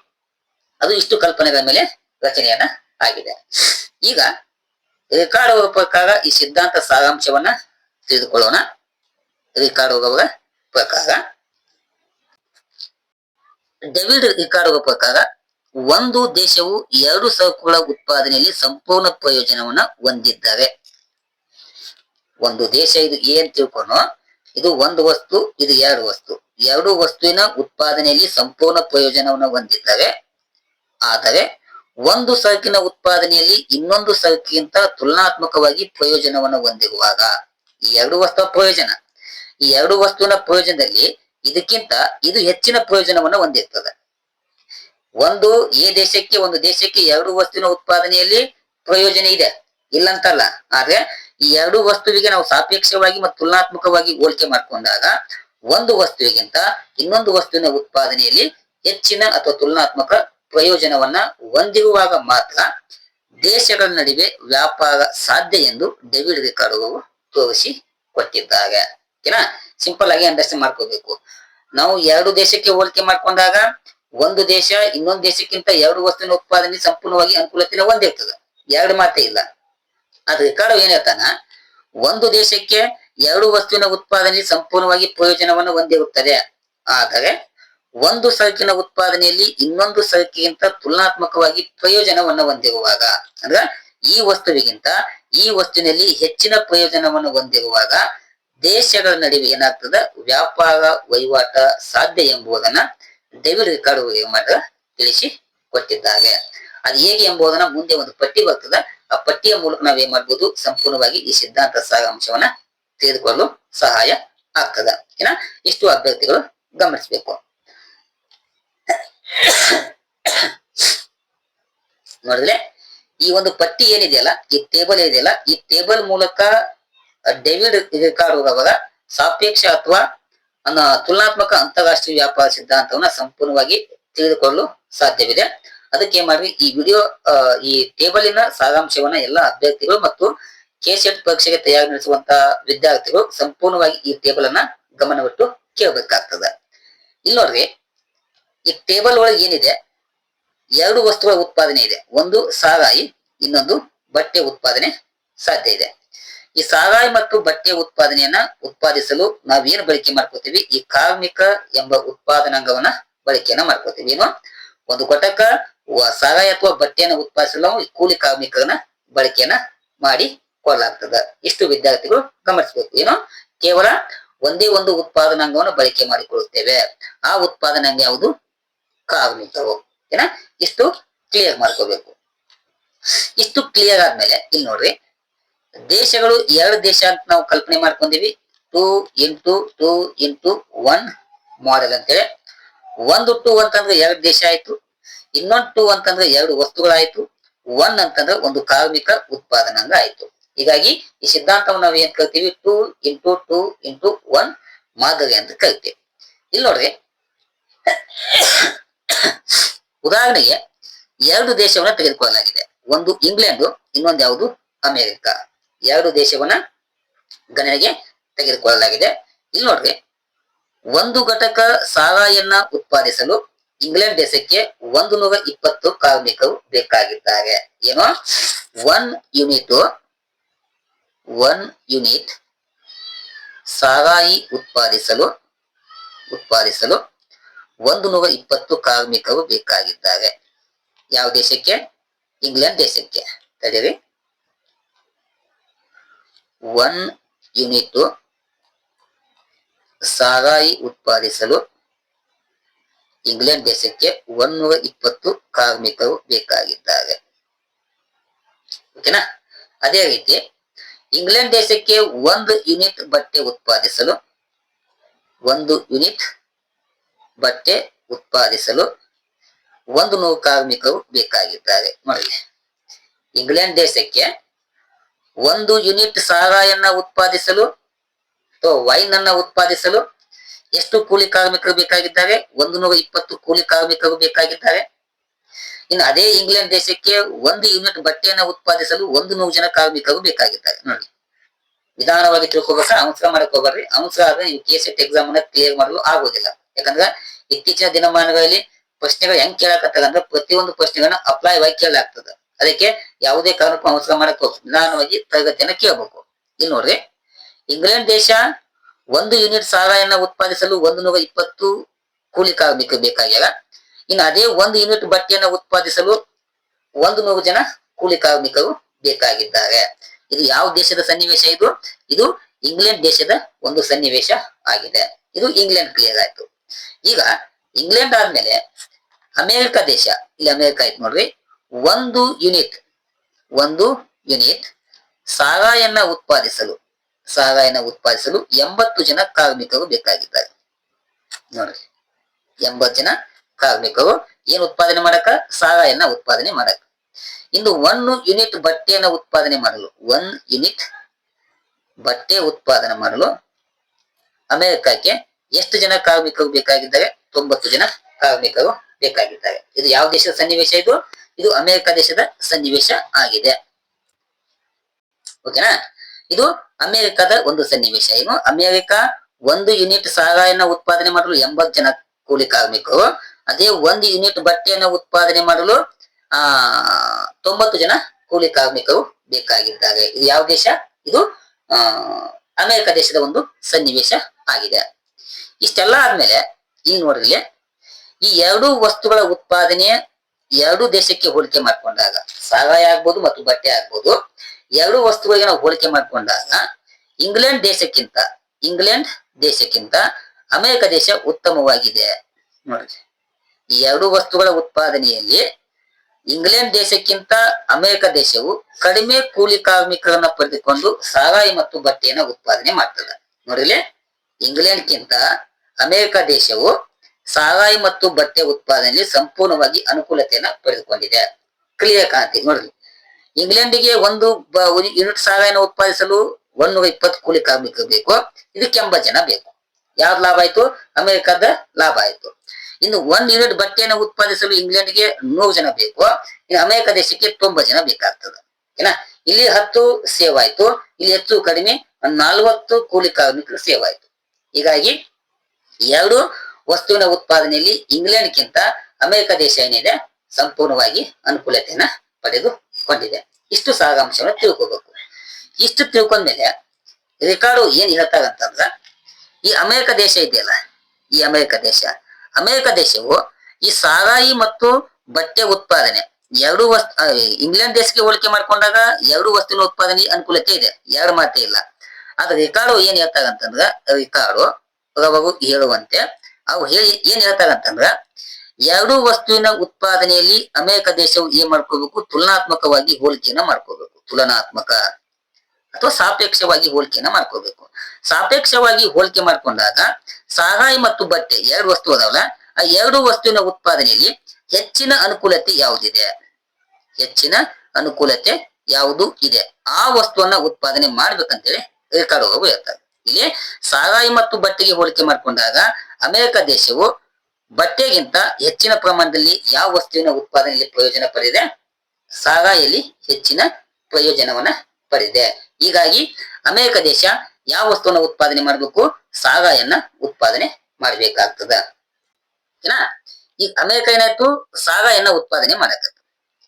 ಅದು ಇಷ್ಟು ಕಲ್ಪನೆಗಳ ಮೇಲೆ ರಚನೆಯನ್ನ ಆಗಿದೆ. ಈಗ ರೆಕಾರ್ಡ್ ಅವರ ಪ್ರಕಾರ ಈ ಸಿದ್ಧಾಂತ ಸಾರಾಂಶವನ್ನ ತಿಳಿದುಕೊಳ್ಳೋಣ ರಿಕಾರ್ಡ್ ಹೋಗುವಾಗ ಪ್ರಕಾರ. ಡೆವಿಡ್ ರಿಕಾರ್ಡ್ ಹೋಗುವ ಪ್ರಕಾರ ಒಂದು ದೇಶವು ಎರಡು ಸರಕುಗಳ ಉತ್ಪಾದನೆಯಲ್ಲಿ ಸಂಪೂರ್ಣ ಪ್ರಯೋಜನವನ್ನ ಹೊಂದಿದ್ದಾರೆ ಒಂದು ದೇಶ ಇದು ಏನ್ ತಿಳ್ಕೊಂಡು ಇದು ಒಂದು ವಸ್ತು, ಇದು ಎರಡು ವಸ್ತು. ಎರಡು ವಸ್ತುವಿನ ಉತ್ಪಾದನೆಯಲ್ಲಿ ಸಂಪೂರ್ಣ ಪ್ರಯೋಜನವನ್ನು ಹೊಂದಿದ್ದಾರೆ ಆದರೆ ಒಂದು ಸರಕಿನ ಉತ್ಪಾದನೆಯಲ್ಲಿ ಇನ್ನೊಂದು ಸರಕಿಗಿಂತ ತುಲನಾತ್ಮಕವಾಗಿ ಪ್ರಯೋಜನವನ್ನು ಹೊಂದಿರುವಾಗ ಈ ಎರಡು ವಸ್ತುವ ಪ್ರಯೋಜನ. ಈ ಎರಡು ವಸ್ತುವಿನ ಪ್ರಯೋಜನದಲ್ಲಿ ಇದಕ್ಕಿಂತ ಇದು ಹೆಚ್ಚಿನ ಪ್ರಯೋಜನವನ್ನು ಹೊಂದಿರ್ತದೆ. ಒಂದು, ಈ ದೇಶಕ್ಕೆ, ಒಂದು ದೇಶಕ್ಕೆ ಎರಡು ವಸ್ತುವಿನ ಉತ್ಪಾದನೆಯಲ್ಲಿ ಪ್ರಯೋಜನ ಇದೆ. ಇಲ್ಲಂತಲ್ಲ. ಆದ್ರೆ ಈ ಎರಡು ವಸ್ತುವಿಗೆ ನಾವು ಸಾಪೇಕ್ಷವಾಗಿ ಮತ್ತು ತುಲನಾತ್ಮಕವಾಗಿ ಹೋಲಿಕೆ ಮಾಡ್ಕೊಂಡಾಗ ಒಂದು ವಸ್ತುವಿಗಿಂತ ಇನ್ನೊಂದು ವಸ್ತುವಿನ ಉತ್ಪಾದನೆಯಲ್ಲಿ ಹೆಚ್ಚಿನ ಅಥವಾ ತುಲನಾತ್ಮಕ ಪ್ರಯೋಜನವನ್ನ ಹೊಂದಿರುವಾಗ ಮಾತ್ರ ದೇಶಗಳ ನಡುವೆ ವ್ಯಾಪಾರ ಸಾಧ್ಯ ಎಂದು ಡೆವಿಡ್ ರಿಕಾರ್ಡ್ ತೋರಿಸಿ ಕೊಟ್ಟಿದ್ದಾಗ, ಓಕೆನಾ? ಸಿಂಪಲ್ ಆಗಿ ಅಂಡರ್ಸ್ಟ್ಯಾಂಡ್ ಮಾಡ್ಕೋಬೇಕು. ನಾವು ಎರಡು ದೇಶಕ್ಕೆ ಹೋಲಿಕೆ ಮಾಡ್ಕೊಂಡಾಗ, ಒಂದು ದೇಶ ಇನ್ನೊಂದು ದೇಶಕ್ಕಿಂತ ಎರಡು ವಸ್ತುವಿನ ಉತ್ಪಾದನೆ ಸಂಪೂರ್ಣವಾಗಿ ಅನುಕೂಲತೆನ ಒಂದಿರ್ತದೆ ಎರಡು ಮಾತೇ ಇಲ್ಲ. ಅದ್ರ ಕಾರಣ ಏನ್ ಒಂದು ದೇಶಕ್ಕೆ ಎರಡು ವಸ್ತುವಿನ ಉತ್ಪಾದನೆ ಸಂಪೂರ್ಣವಾಗಿ ಪ್ರಯೋಜನವನ್ನು ಹೊಂದಿರುತ್ತದೆ. ಆದರೆ, ಒಂದು ಸರಕಿನ ಉತ್ಪಾದನೆಯಲ್ಲಿ ಇನ್ನೊಂದು ಸರಕಿಗಿಂತ ತುಲನಾತ್ಮಕವಾಗಿ ಪ್ರಯೋಜನವನ್ನು ಹೊಂದಿರುವಾಗ, ಅಂದ್ರ ಈ ವಸ್ತುವಿಗಿಂತ ಈ ವಸ್ತುವಿನಲ್ಲಿ ಹೆಚ್ಚಿನ ಪ್ರಯೋಜನವನ್ನು ಹೊಂದಿರುವಾಗ ದೇಶಗಳ ನಡುವೆ ಏನಾಗ್ತದ ವ್ಯಾಪಾರ ವಹಿವಾಟ ಸಾಧ್ಯ ಎಂಬುದನ್ನ ಡೇವಿಡ್ ರಿಕಾರ್ಡ್ ಮಾತ್ರ ತಿಳಿಸಿ ಕೊಟ್ಟಿದ್ದಾರೆ. ಅದು ಹೇಗೆ ಎಂಬುದನ್ನ ಮುಂದೆ ಒಂದು ಪಟ್ಟಿ ಬರ್ತದ. ಆ ಪಟ್ಟಿಯ ಮೂಲಕ ನಾವ್ ಮಾಡ್ಬೋದು? ಸಂಪೂರ್ಣವಾಗಿ ಈ ಸಿದ್ಧಾಂತ ಸಾರಾಂಶವನ್ನ ತೆಗೆದುಕೊಳ್ಳಲು ಸಹಾಯ ಆಗ್ತದ. ಏನ? ಇಷ್ಟು ಅಭ್ಯರ್ಥಿಗಳು ಗಮನಿಸಬೇಕು. ನೋಡಿದ್ರೆ? ಈ ಒಂದು ಪಟ್ಟಿ ಏನಿದೆಯಲ್ಲ, ಈ ಟೇಬಲ್ ಏನಿದೆಯಲ್ಲ, ಈ ಟೇಬಲ್ ಮೂಲಕ ಡೇವಿಡ್ ರಿಕಾರ್ಡ್ ಅವರ ಸಾಪೇಕ್ಷ ಅಥವಾ ತುಲನಾತ್ಮಕ ಅಂತಾರಾಷ್ಟ್ರೀಯ ವ್ಯಾಪಾರ ಸಿದ್ಧಾಂತವನ್ನ ಸಂಪೂರ್ಣವಾಗಿ ತಿಳಿದುಕೊಳ್ಳಲು ಸಾಧ್ಯವಿದೆ. ಅದಕ್ಕೆ ಏನ್ ಮಾಡ್ರಿ ಈ ವಿಡಿಯೋ ಈ ಟೇಬಲಿನ ಸಾರಾಂಶವನ್ನ ಎಲ್ಲ ಅಭ್ಯರ್ಥಿಗಳು ಮತ್ತು ಕೆಸೆಟ್ ಪರೀಕ್ಷೆಗೆ ತಯಾರಿ ನಡೆಸುವಂತಹ ವಿದ್ಯಾರ್ಥಿಗಳು ಸಂಪೂರ್ಣವಾಗಿ ಈ ಟೇಬಲ್ ಅನ್ನ ಗಮನವಿಟ್ಟು ಕೇಳಬೇಕಾಗ್ತದೆ. ಇಲ್ಲಿ ನೋಡ್ರಿ ಈ ಟೇಬಲ್ ಒಳಗೆ ಏನಿದೆ ಎರಡು ವಸ್ತುಗಳ ಉತ್ಪಾದನೆ ಇದೆ. ಒಂದು ಸಾರಾಯಿ ಇನ್ನೊಂದು ಬಟ್ಟೆ ಉತ್ಪಾದನೆ ಸಾಧ್ಯ ಇದೆ. ಈ ಸಾರಾಯಿ ಮತ್ತು ಬಟ್ಟೆ ಉತ್ಪಾದನೆಯನ್ನ ಉತ್ಪಾದಿಸಲು ನಾವೇನು ಬಳಕೆ ಮಾಡ್ಕೋತೀವಿ? ಈ ಕಾರ್ಮಿಕ ಎಂಬ ಉತ್ಪಾದನಾಂಗವನ್ನ ಬಳಕೆಯನ್ನ ಮಾಡ್ಕೋತೀವಿ. ಏನು? ಒಂದು ಘಟಕ ಸಾರಾಯಿ ಅಥವಾ ಬಟ್ಟೆಯನ್ನು ಉತ್ಪಾದಿಸಲು ನಾವು ಈ ಕೂಲಿ ಕಾರ್ಮಿಕರನ್ನ ಬಳಕೆಯನ್ನ ಮಾಡಿ ಕೊಡಲಾಗ್ತದ. ಇಷ್ಟು ವಿದ್ಯಾರ್ಥಿಗಳು ಗಮನಿಸಬೇಕು. ಏನು? ಕೇವಲ ಒಂದೇ ಒಂದು ಉತ್ಪಾದನಾಂಗವನ್ನು ಬಳಕೆ ಮಾಡಿಕೊಳ್ಳುತ್ತೇವೆ. ಆ ಉತ್ಪಾದನಾಂಗ ಯಾವುದು? ಕಾರ್ಮಿಕರು. ಏನ? ಇಷ್ಟು ಕ್ಲಿಯರ್ ಮಾಡ್ಕೋಬೇಕು. ಇಷ್ಟು ಕ್ಲಿಯರ್ ಆದ್ಮೇಲೆ, ಇಲ್ಲಿ ನೋಡ್ರಿ. ದೇಶಗಳು ಎರಡು ದೇಶ ಅಂತ ನಾವು ಕಲ್ಪನೆ ಮಾಡ್ಕೊಂಡಿವಿ. Two into two into one model ಅಂತೇಳಿ. ಒಂದು ಟೂ ಅಂತಂದ್ರೆ ಎರಡು ದೇಶ ಆಯ್ತು. ಇನ್ನೊಂದು ಟೂ ಅಂತಂದ್ರೆ ಎರಡು ವಸ್ತುಗಳಾಯ್ತು. ಒನ್ ಅಂತಂದ್ರೆ ಒಂದು ಕಾರ್ಮಿಕ ಉತ್ಪಾದನಾಂಗ ಆಯ್ತು. ಹೀಗಾಗಿ ಈ ಸಿದ್ಧಾಂತವನ್ನು ನಾವು ಏನ್ ಕರಿತೀವಿ two into two into one ಮಾದರಿ ಅಂತ ಕರಿತೀವಿ ಇಲ್ಲಿ ನೋಡ್ರಿ. ಉದಾಹರಣೆಗೆ ಎರಡು ದೇಶವನ್ನ ತೆಗೆದುಕೊಳ್ಳಲಾಗಿದೆ. ಒಂದು ಇಂಗ್ಲೆಂಡ್, ಇನ್ನೊಂದು ಯಾವುದು? ಅಮೆರಿಕ. ಎರಡು ದೇಶವನ್ನ ಗಣನೆಗೆ ತೆಗೆದುಕೊಳ್ಳಲಾಗಿದೆ. ಇಲ್ಲಿ ನೋಡ್ರಿ. ಒಂದು ಘಟಕ ಸಾರಾಯನ್ನ ಉತ್ಪಾದಿಸಲು ಇಂಗ್ಲೆಂಡ್ ದೇಶಕ್ಕೆ ಒಂದು ನೂರ ಇಪ್ಪತ್ತು ಕಾರ್ಮಿಕರು ಬೇಕಾಗಿದ್ದಾರೆ. ಏನೋ? ಒನ್ ಯೂನಿಟ್ ಒನ್ ಯೂನಿಟ್ ಸಾರಾಯಿ ಉತ್ಪಾದಿಸಲು ಉತ್ಪಾದಿಸಲು ಒಂದು ನೂರ ಇಪ್ಪತ್ತು ಕಾರ್ಮಿಕರು ಬೇಕಾಗಿದ್ದಾರೆ. ಯಾವ ದೇಶಕ್ಕೆ? ಇಂಗ್ಲೆಂಡ್ ದೇಶಕ್ಕೆ. ತಡೀರಿ. ಒನ್ ಯೂನಿಟ್ ಸಾರಾಯಿ ಉತ್ಪಾದಿಸಲು ಇಂಗ್ಲೆಂಡ್ ದೇಶಕ್ಕೆ ಒನ್ನೂರ ಇಪ್ಪತ್ತು ಕಾರ್ಮಿಕರು ಬೇಕಾಗಿದ್ದಾರೆ. ಓಕೆನಾ? ಅದೇ ರೀತಿ ಇಂಗ್ಲೆಂಡ್ ದೇಶಕ್ಕೆ ಒಂದು ಯೂನಿಟ್ ಬಟ್ಟೆ ಉತ್ಪಾದಿಸಲು ಒಂದು ಯೂನಿಟ್ ಬಟ್ಟೆ ಉತ್ಪಾದಿಸಲು ಒಂದು ನೂರು ಕಾರ್ಮಿಕರು ಬೇಕಾಗಿದ್ದಾರೆ. ನೋಡಿ ಇಂಗ್ಲೆಂಡ್ ದೇಶಕ್ಕೆ ಒಂದು ಯೂನಿಟ್ ಸಾರಾಯನ್ನ ಉತ್ಪಾದಿಸಲು ಅಥವಾ ವೈನ್ ಅನ್ನ ಉತ್ಪಾದಿಸಲು ಎಷ್ಟು ಕೂಲಿ ಕಾರ್ಮಿಕರು ಬೇಕಾಗಿದ್ದಾರೆ? ಒಂದು ನೂರ ಇಪ್ಪತ್ತು ಕೂಲಿ ಕಾರ್ಮಿಕರು ಬೇಕಾಗಿದ್ದಾರೆ. ಇನ್ನು ಅದೇ ಇಂಗ್ಲೆಂಡ್ ದೇಶಕ್ಕೆ ಒಂದು ಯೂನಿಟ್ ಬಟ್ಟೆಯನ್ನ ಉತ್ಪಾದಿಸಲು ಒಂದು ನೂರು ಜನ ಕಾರ್ಮಿಕರು ಬೇಕಾಗಿದ್ದಾರೆ. ನೋಡಿ. ನಿಧಾನವಾಗಿ ತಿಳ್ಕೊಬೇಕಾ ಅಂಶ ಮಾಡಕ್ ಹೋಗ್ರಿ ಅಂಶ ಆದ್ರೆ ನೀವು ಕೆ ಸೆಟ್ ಎಕ್ಸಾಮ್ ಅನ್ನ ಕ್ಲಿಯರ್ ಮಾಡಲು ಆಗೋದಿಲ್ಲ. ಯಾಕಂದ್ರೆ ಇತ್ತೀಚಿನ ದಿನಮಾನಗಳಲ್ಲಿ ಪ್ರಶ್ನೆಗಳು ಹೆಂಗ್ ಕೇಳಕತ್ತಂದ್ರೆ ಪ್ರತಿಯೊಂದು ಪ್ರಶ್ನೆಗಳನ್ನ ಅಪ್ಲೈ ಆಗಿ ಕೇಳಲಾಗ್ತದ. ಅದಕ್ಕೆ ಯಾವುದೇ ಕಾರಣಕ್ಕೂ ಅವಸರ ಮಾಡಕ್ ನಿಧಾನವಾಗಿ ತರಗತಿಯನ್ನ ಕೇಳಬೇಕು. ಇಲ್ಲಿ ನೋಡ್ರಿ, ಇಂಗ್ಲೆಂಡ್ ದೇಶ ಒಂದು ಯೂನಿಟ್ ಸಾರಾಯನ್ನ ಉತ್ಪಾದಿಸಲು ಒಂದು ನೂರ ಇಪ್ಪತ್ತು ಕೂಲಿ ಕಾರ್ಮಿಕ ಬೇಕಾಗ್ಯದ. ಇನ್ನು ಅದೇ ಒಂದು ಯೂನಿಟ್ ಬಟ್ಟೆಯನ್ನ ಉತ್ಪಾದಿಸಲು ಒಂದು ನೂರು ಜನ ಕೂಲಿ ಕಾರ್ಮಿಕರು ಬೇಕಾಗಿದ್ದಾರೆ. ಇದು ಯಾವ ದೇಶದ ಸನ್ನಿವೇಶ ಇದು? ಇದು ಇಂಗ್ಲೆಂಡ್ ದೇಶದ ಒಂದು ಸನ್ನಿವೇಶ ಆಗಿದೆ. ಇದು ಇಂಗ್ಲೆಂಡ್ ಕ್ಲಿಯರ್ ಆಯ್ತು. ಈಗ ಇಂಗ್ಲೆಂಡ್ ಆದ್ಮೇಲೆ ಅಮೆರಿಕ ದೇಶ, ಇಲ್ಲಿ ಅಮೆರಿಕ ಆಯ್ತು ನೋಡ್ರಿ. ಒಂದು ಯೂನಿಟ್ ಒಂದು ಯೂನಿಟ್ ಸಾರಾಯನ್ನ ಉತ್ಪಾದಿಸಲು ಸಾರಾಯನ್ನ ಉತ್ಪಾದಿಸಲು ಎಂಬತ್ತು ಜನ ಕಾರ್ಮಿಕರು ಬೇಕಾಗಿದ್ದಾರೆ. ನೋಡ್ರಿ, ಎಂಬತ್ತು ಜನ ಕಾರ್ಮಿಕರು ಏನ್ ಉತ್ಪಾದನೆ ಮಾಡಕ? ಸಾರಾಯನ್ನ ಉತ್ಪಾದನೆ ಮಾಡಕ. ಇನ್ನು ಒಂದು ಯೂನಿಟ್ ಬಟ್ಟೆಯನ್ನ ಉತ್ಪಾದನೆ ಮಾಡಲು ಒನ್ ಯೂನಿಟ್ ಬಟ್ಟೆ ಉತ್ಪಾದನೆ ಮಾಡಲು ಅಮೆರಿಕಕ್ಕೆ ಎಷ್ಟು ಜನ ಕಾರ್ಮಿಕರು ಬೇಕಾಗಿದ್ದಾರೆ? ತೊಂಬತ್ತು ಜನ ಕಾರ್ಮಿಕರು ಬೇಕಾಗಿದ್ದಾರೆ. ಇದು ಯಾವ ದೇಶದ ಸನ್ನಿವೇಶ ಇದು? ಇದು ಅಮೆರಿಕ ದೇಶದ ಸನ್ನಿವೇಶ ಆಗಿದೆ. ಓಕೆನಾ? ಇದು ಅಮೆರಿಕದ ಒಂದು ಸನ್ನಿವೇಶ. ಏನು ಅಮೆರಿಕ ಒಂದು ಯೂನಿಟ್ ಸಾರಾಯನ ಉತ್ಪಾದನೆ ಮಾಡಲು ಎಂಬತ್ತು ಜನ ಕೂಲಿ ಕಾರ್ಮಿಕರು. ಅದೇ ಒಂದು ಯೂನಿಟ್ ಬಟ್ಟೆಯನ್ನು ಉತ್ಪಾದನೆ ಮಾಡಲು, ಆ, ತೊಂಬತ್ತು ಜನ ಕೂಲಿ ಕಾರ್ಮಿಕರು ಬೇಕಾಗಿದ್ದಾರೆ. ಇದು ಯಾವ ದೇಶ? ಇದು ಅಮೆರಿಕ ದೇಶದ ಒಂದು ಸನ್ನಿವೇಶ ಆಗಿದೆ. ಇಷ್ಟೆಲ್ಲ ಆದ್ಮೇಲೆ ಈಗ ನೋಡ್ರಿ, ಈ ಎರಡು ವಸ್ತುಗಳ ಉತ್ಪಾದನೆ ಎರಡು ದೇಶಕ್ಕೆ ಹೋಲಿಕೆ ಮಾಡ್ಕೊಂಡಾಗ ಸಹಾಯ ಆಗ್ಬೋದು ಮತ್ತು ಬಟ್ಟೆ ಆಗ್ಬೋದು, ಎರಡು ವಸ್ತುಗಳಿಗೆ ನಾವು ಹೋಲಿಕೆ ಮಾಡ್ಕೊಂಡಾಗ, ಇಂಗ್ಲೆಂಡ್ ದೇಶಕ್ಕಿಂತ ಇಂಗ್ಲೆಂಡ್ ದೇಶಕ್ಕಿಂತ ಅಮೆರಿಕ ದೇಶ ಉತ್ತಮವಾಗಿದೆ. ನೋಡ್ರಿ, ಈ ಎರಡು ವಸ್ತುಗಳ ಉತ್ಪಾದನೆಯಲ್ಲಿ ಇಂಗ್ಲೆಂಡ್ ದೇಶಕ್ಕಿಂತ ಅಮೆರಿಕ ದೇಶವು ಕಡಿಮೆ ಕೂಲಿ ಕಾರ್ಮಿಕರನ್ನ ಪಡೆದುಕೊಂಡು ಸಾರಾಯಿ ಮತ್ತು ಬಟ್ಟೆಯನ್ನ ಉತ್ಪಾದನೆ ಮಾಡ್ತದೆ. ನೋಡಿಲಿ ಇಂಗ್ಲೆಂಡ್ಗಿಂತ ಅಮೆರಿಕ ದೇಶವು ಸಾರಾಯಿ ಮತ್ತು ಬಟ್ಟೆ ಉತ್ಪಾದನೆಯಲ್ಲಿ ಸಂಪೂರ್ಣವಾಗಿ ಅನುಕೂಲತೆಯನ್ನ ಪಡೆದುಕೊಂಡಿದೆ. ಕ್ಲಿಯರ್ ಕಾಣ್ತೀವಿ ನೋಡ್ರಿ. ಇಂಗ್ಲೆಂಡಿಗೆ ಒಂದು ಯೂನಿಟ್ ಸಾರಾಯನ ಉತ್ಪಾದಿಸಲು ಒಂದೂರ ಇಪ್ಪತ್ತು ಕೂಲಿ ಕಾರ್ಮಿಕರು ಬೇಕು. ಇದಕ್ಕೆ ಎಂಬತ್ತು ಜನ ಬೇಕು. ಯಾವ ಲಾಭ ಆಯ್ತು? ಅಮೆರಿಕದ ಲಾಭ ಆಯ್ತು. ಇನ್ನು ಒಂದ್ ಯೂನಿಟ್ ಬಟ್ಟೆಯನ್ನು ಉತ್ಪಾದಿಸಲು ಇಂಗ್ಲೆಂಡ್ಗೆ ನೂರು ಜನ ಬೇಕು. ಇನ್ನು ಅಮೆರಿಕ ದೇಶಕ್ಕೆ ತೊಂಬತ್ತು ಜನ ಬೇಕಾಗ್ತದೆ. ಏನ? ಇಲ್ಲಿ ಹತ್ತು ಸೇವ್ ಆಯ್ತು. ಇಲ್ಲಿ ಹೆಚ್ಚು ಕಡಿಮೆ ನಲ್ವತ್ತು ಕೂಲಿ ಕಾರ್ಮಿಕರು ಸೇವ್ ಆಯ್ತು. ಹೀಗಾಗಿ ಎರಡು ವಸ್ತುವಿನ ಉತ್ಪಾದನೆಯಲ್ಲಿ ಇಂಗ್ಲೆಂಡ್ಗಿಂತ ಅಮೆರಿಕ ದೇಶ ಏನಿದೆ ಸಂಪೂರ್ಣವಾಗಿ ಅನುಕೂಲತೆಯನ್ನ ಪಡೆದುಕೊಂಡಿದೆ. ಇಷ್ಟು ಸಾರಾಂಶವನ್ನು ತಿಳ್ಕೋಬೇಕು. ಇಷ್ಟು ತಿಳ್ಕೊಂಡ್ಮೇಲೆ ರಿಕಾರ್ಡು ಏನ್ ಹೇಳ್ತಾರಂತಂದ್ರ ಈ ಅಮೆರಿಕ ದೇಶ ಇದೆಯಲ್ಲ, ಈ ಅಮೆರಿಕ ದೇಶ, ಅಮೆರಿಕ ದೇಶವು ಈ ಸಾರಾಯಿ ಮತ್ತು ಬಟ್ಟೆ ಉತ್ಪಾದನೆ, ಎರಡು ವಸ್ತು ಇಂಗ್ಲೆಂಡ್ ದೇಶಕ್ಕೆ ಹೋಲಿಕೆ ಮಾಡ್ಕೊಂಡಾಗ ಎರಡು ವಸ್ತುವಿನ ಉತ್ಪಾದನೆ ಅನುಕೂಲತೆ ಇದೆ. ಎರಡು ಮಾತೇ ಇಲ್ಲ. ಆದ್ರೆ ರಿಕಾರ್ಡು ಏನ್ ಹೇಳ್ತಾರಂತಂದ್ರ ರಿಕಾರ್ಡು ಅವಾಗ ಹೇಳುವಂತೆ, ಅವು ಹೇಳಿ ಏನ್ ಹೇಳ್ತಾರಂತಂದ್ರ ಎರಡು ವಸ್ತುವಿನ ಉತ್ಪಾದನೆಯಲ್ಲಿ ಅಮೆರಿಕ ದೇಶವು ಏನ್ ಮಾಡ್ಕೋಬೇಕು? ತುಲನಾತ್ಮಕವಾಗಿ ಹೋಲಿಕೆಯನ್ನ ಮಾಡ್ಕೋಬೇಕು. ತುಲನಾತ್ಮಕ ಅಥವಾ ಸಾಪೇಕ್ಷವಾಗಿ ಹೋಲಿಕೆಯನ್ನ ಮಾಡ್ಕೋಬೇಕು. ಸಾಪೇಕ್ಷವಾಗಿ ಹೋಲಿಕೆ ಮಾಡ್ಕೊಂಡಾಗ ಸಹಾಯ ಮತ್ತು ಬಟ್ಟೆ ಎರಡು ವಸ್ತು ಅದಾವಲ್ಲ, ಆ ಎರಡು ವಸ್ತುವಿನ ಉತ್ಪಾದನೆಯಲ್ಲಿ ಹೆಚ್ಚಿನ ಅನುಕೂಲತೆ ಯಾವುದಿದೆ? ಹೆಚ್ಚಿನ ಅನುಕೂಲತೆ ಯಾವುದು ಇದೆ? ಆ ವಸ್ತುವನ್ನ ಉತ್ಪಾದನೆ ಮಾಡ್ಬೇಕಂತೇಳಿ ರೆಕಾರ್ಡ್ ಇರ್ತದೆ ಇಲ್ಲಿ ಸಾರಾಯಿ ಮತ್ತು ಬಟ್ಟೆಗೆ ಹೋಲಿಕೆ ಮಾಡಿಕೊಂಡಾಗ ಅಮೆರಿಕ ದೇಶವು ಬಟ್ಟೆಗಿಂತ ಹೆಚ್ಚಿನ ಪ್ರಮಾಣದಲ್ಲಿ ಯಾವ ವಸ್ತುವಿನ ಉತ್ಪಾದನೆಯಲ್ಲಿ ಪ್ರಯೋಜನ ಪಡೆದಿದೆ? ಸಾರಾಯಿಯಲ್ಲಿ ಹೆಚ್ಚಿನ ಪ್ರಯೋಜನವನ್ನ ಪಡೆದಿದೆ. ಹೀಗಾಗಿ ಅಮೆರಿಕ ದೇಶ ಯಾವ ವಸ್ತುವನ್ನ ಉತ್ಪಾದನೆ ಮಾಡಬೇಕು? ಸಾರಾಯನ್ನ ಉತ್ಪಾದನೆ ಮಾಡ್ಬೇಕಾಗ್ತದ. ಓಕೆನಾ ಈಗ ಅಮೆರಿಕ ಏನಾಯ್ತು? ಸಾರಾಯನ್ನ ಉತ್ಪಾದನೆ ಮಾಡಕತ್ತು.